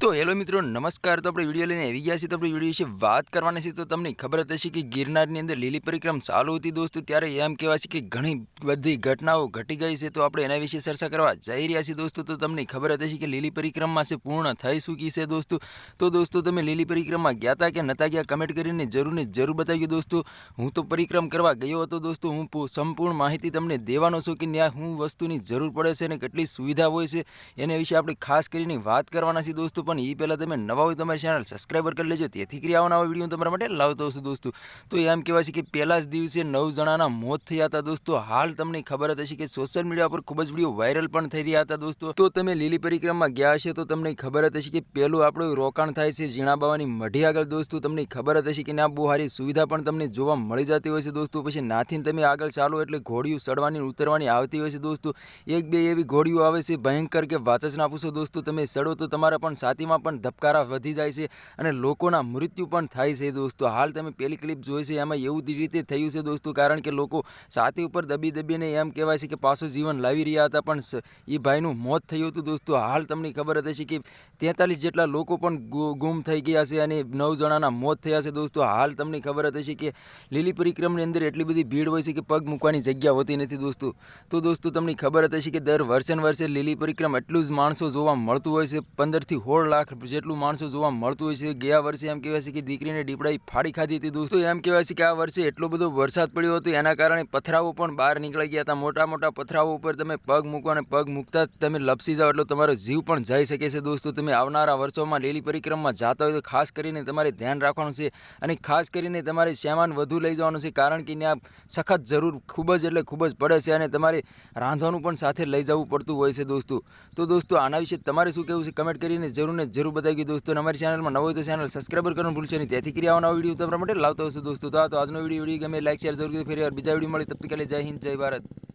તો હેલો મિત્રો, નમસ્કાર. તો આપણે વીડિયો લઈને આવી ગયા છીએ. તો આપણે વીડિયો વિશે વાત કરવાની છે. તો તમને ખબર જ હશે કે ગિરનારની અંદર લીલી પરિક્રમ ચાલુ હતી દોસ્તો. ત્યારે એમ કહેવાય છે કે ઘણી બધી ઘટનાઓ ઘટી ગઈ છે. તો આપણે એના વિશે ચર્ચા કરવા જઈ રહ્યા છીએ દોસ્તો. તો તમને ખબર જ હશે કે લીલી પરિક્રમા છે પૂર્ણ થઈ ચૂકી છે દોસ્તો. તો દોસ્તો, તમે લીલી પરિક્રમા ગયા હતા કે નહોતા ગયા? કમેન્ટ કરીને જરૂરને જરૂર બતાવ્યું દોસ્તો. હું તો પરિક્રમ કરવા ગયો હતો દોસ્તો. હું સંપૂર્ણ માહિતી તમને દેવાનો છું કે ત્યાં હું વસ્તુની જરૂર પડે છે અને કેટલી સુવિધા હોય છે. એના વિશે આપણે ખાસ કરીને વાત કરવાના છીએ દોસ્તો. પણ એ પહેલાં તમે નવા હોય તમારી ચેનલ સબસ્ક્રાઈબર કરી લેજો. તેથી કરી આવવાના વીડિયો તમારા માટે લાવતો હશે દોસ્તો. તો એમ કહેવાય છે કે પહેલા જ દિવસે નવ જણાના મોત થયા હતા દોસ્તો. હાલ તમને ખબર હશે કે સોશિયલ મીડિયા પર ખૂબ જ વીડિયો વાયરલ પણ થઈ રહ્યા હતા દોસ્તો. તો તમે લીલી પરિક્રમા ગયા હશે તો તમને ખબર જ હશે કે પહેલું આપણું રોકાણ થાય છે ઝીણા બાવાની મઢી આગળ દોસ્તો. તમને ખબર જ હશે કે ના બહુ સારી સુવિધા પણ તમને જોવા મળી જતી હોય છે દોસ્તો. પછી નાથીને તમે આગળ ચાલો એટલે ઘોડીઓ ચડવાની ઉતરવાની આવતી હોય છે દોસ્તો. એક બે એવી ઘોડીઓ આવે છે ભયંકર કે જ ના પૂછો દોસ્તો. તમે ચડો તો તમારા પણ છાતીમાં પણ ધબકારા વધી જાય છે અને લોકોના મૃત્યુ પણ થાય છે દોસ્તો. હાલ તમે પેલી ક્લિપ જોઈ છે, એમાં એવું રીતે થયું છે દોસ્તો, કારણ કે લોકો છાતી ઉપર દબી દબીને એમ કહેવાય છે કે પાછું જીવન લાવી રહ્યા હતા, પણ એ ભાઈનું મોત થયું હતું દોસ્તો. હાલ તમને ખબર હતી કે તેતાલીસ જેટલા લોકો પણ ગુમ થઈ ગયા છે અને નવ જણાના મોત થયા છે દોસ્તો. હાલ તમને ખબર હતી કે લીલી પરિક્રમની અંદર એટલી બધી ભીડ હોય છે કે પગ મૂકવાની જગ્યા હોતી નથી દોસ્તો. તો દોસ્તો, તમને ખબર હતી કે દર વર્ષે વર્ષે લીલી પરિક્રમ એટલું જ માણસો જોવા મળતું હોય છે. પંદરથી લાખ જેટલું માણસો જોવા મળતું હોય છે. ગયા વર્ષે એમ કહેવાય છે કે દીકરીને દીપડાઈ ફાડી ખાધી હતી દોસ્તો. એમ કહેવાય છે કે આ વર્ષે એટલો બધો વરસાદ પડ્યો હતો, એના કારણે પથરાઓ પણ બહાર નીકળી ગયા હતા. મોટા મોટા પથરાઓ ઉપર તમે પગ મૂકો અને પગ મૂકતા તમે લપસી જાઓ એટલે તમારો જીવ પણ જઈ શકે છે દોસ્તો. તમે આવનારા વર્ષોમાં લીલી પરિક્રમમાં જતા હોય તો ખાસ કરીને તમારે ધ્યાન રાખવાનું છે અને ખાસ કરીને તમારે સામાન વધુ લઈ જવાનું છે, કારણ કે ત્યાં સખત જરૂર ખૂબ જ એટલે ખૂબ જ પડે છે અને તમારે રાંધવાનું પણ સાથે લઈ જવું પડતું હોય છે દોસ્તો. તો દોસ્તો આના વિશે તમારે શું કહેવું છે? કમેન્ટ કરીને જરૂર ને જરૂર બતાવી દોસ્તો. અમારી ચેનલમાં નવો તો ચેનલ સબસ્ક્રાઈબર કરવાનું ભૂલશે નહીં. તેથી કરી આવવાનો વીડિયો તમારા માટે લાવતો હશે દોસ્તો. તો આજનો વીડિયો વીડિયો ગમે લાઈક શેર જરૂર ફરી બીજા વીડિયો મળી, તબ તક જય હિન્દ, જય ભારત.